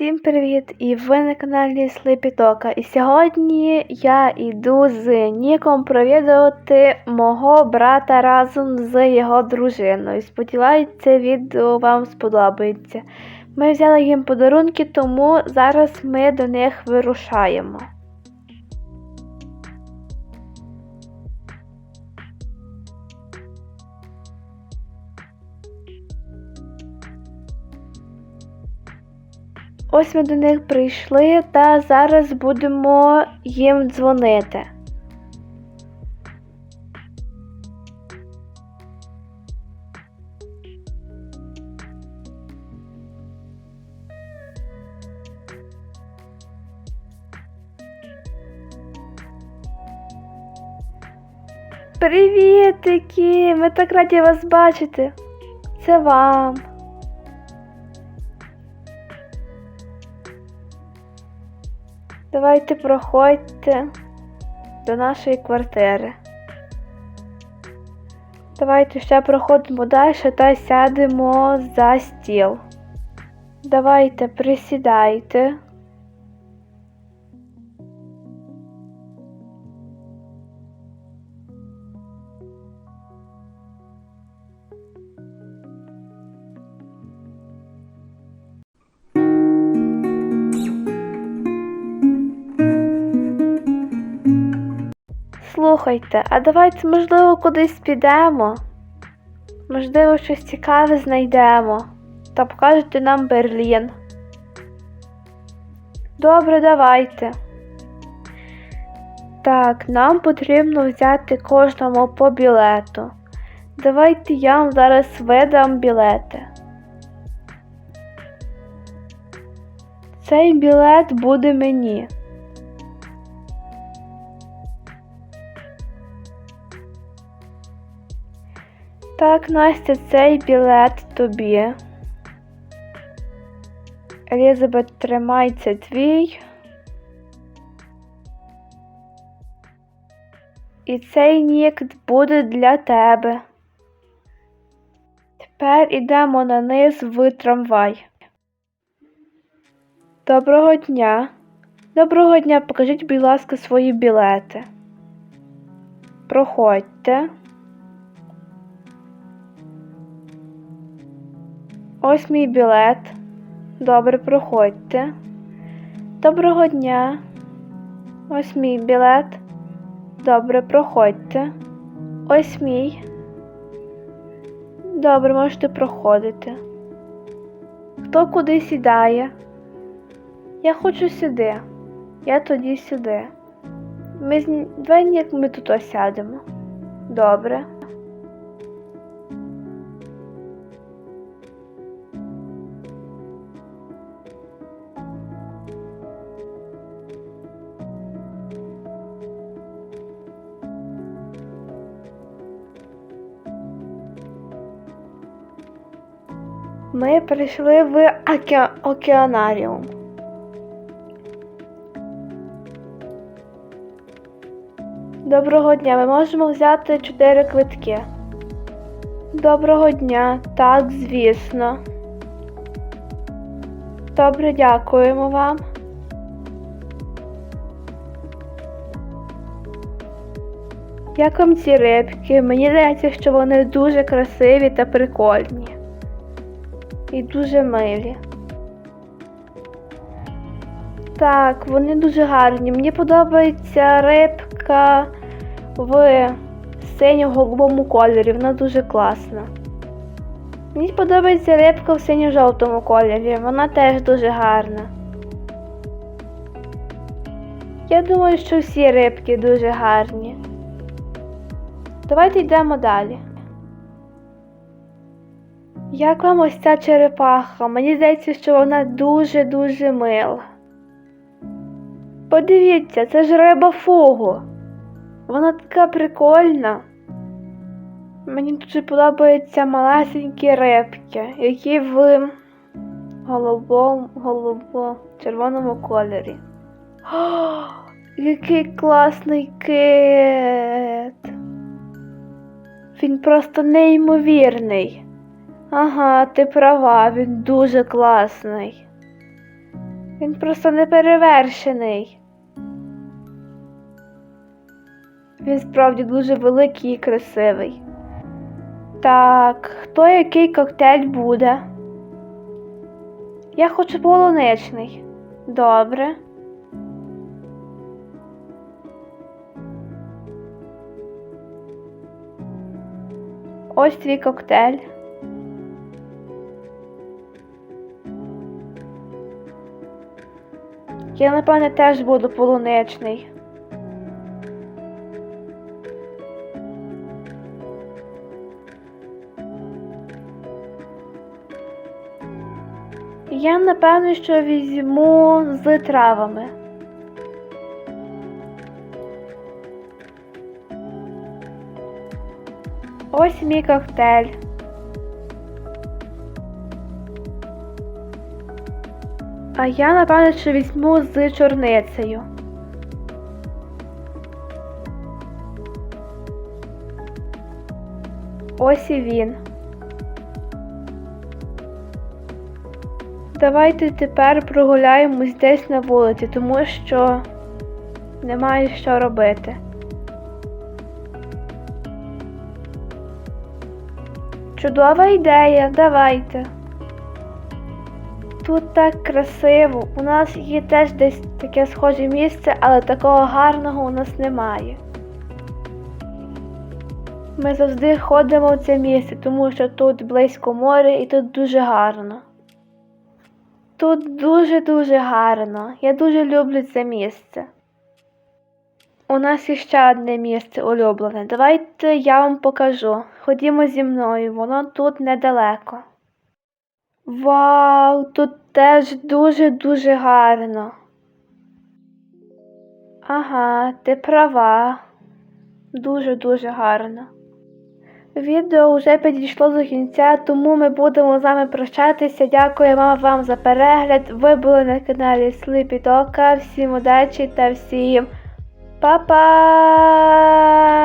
привіт! І ви на каналі Слепітока. І сьогодні я йду з Ніком провідувати мого брата разом з його дружиною. Сподіваюся, це відео вам сподобається. Ми взяли їм подарунки, тому зараз ми до них вирушаємо. Ось ми до них прийшли та зараз будемо їм дзвонити. Привітики! Ми так раді вас бачити. Це вам. Давайте проходьте до нашої квартири. Давайте ще проходимо далі та сядемо за стіл. Давайте присідайте. Слухайте, а давайте, можливо, кудись підемо. Можливо, щось цікаве знайдемо. Та покажете нам Берлін. Добре, давайте. Так, нам потрібно взяти кожному по білету. Давайте я вам зараз видам білети. Цей білет буде мені. Так, Настя, цей білет тобі. Елізабет, тримай твій. І цей нік буде для тебе. Тепер ідемо на низ в трамвай. Доброго дня. Доброго дня, покажіть, будь ласка, свої білети. Проходьте. Ось мій білет. Добре, проходьте. Доброго дня. Ось мій білет. Добре, проходьте. Ось мій. Добре, можете проходити. Хто куди сідає? Я хочу сюди. Я тоді сюди. Ми з... Як ми тут ось сядемо. Добре. Ми прийшли в оке... океанаріум. Доброго дня, ми можемо взяти чотири квитки. Доброго дня, так, звісно. Добре, дякуємо вам. Як вам ці рибки? Мені здається, що вони дуже красиві та прикольні. І дуже милі. Так, вони дуже гарні. Мені подобається рибка в синьо-голубому кольорі. Вона дуже класна. Мені подобається рибка в синьо-жовтому кольорі. Вона теж дуже гарна. Я думаю, що всі рибки дуже гарні. Давайте йдемо далі. Як вам ось ця черепаха? Мені здається, що вона дуже-дуже мила. Подивіться, це ж риба фугу. Вона така прикольна. Мені дуже подобаються малесенькі рибки, які в голубому, голубо, червоному кольорі. О, який класний кит! Він просто неймовірний. Ага, ти права, він дуже класний. Він просто неперевершений. Він справді дуже великий і красивий. Так, хто який коктейль буде? Я хочу полуничний. Добре. Ось твій коктейль. Я, напевне, теж буду полуничний. Я, напевно, що візьму з травами. Ось мій коктейль. А я, напевно, що візьму з чорницею. Ось і він. Давайте тепер прогуляємось десь на вулиці, тому що немає що робити. Чудова ідея, давайте. Тут так красиво. У нас є теж десь таке схоже місце, але такого гарного у нас немає. Ми завжди ходимо в це місце, тому що тут близько моря і тут дуже гарно. Тут дуже-дуже гарно. Я дуже люблю це місце. У нас є ще одне місце улюблене. Давайте я вам покажу. Ходімо зі мною, воно тут недалеко. Вау, тут теж дуже-дуже гарно. Ага, ти права. Дуже-дуже гарно. Відео вже підійшло до кінця, тому ми будемо з вами прощатися. Дякуємо вам за перегляд. Ви були на каналі Слипі Тока. Всім удачі та всім па-па!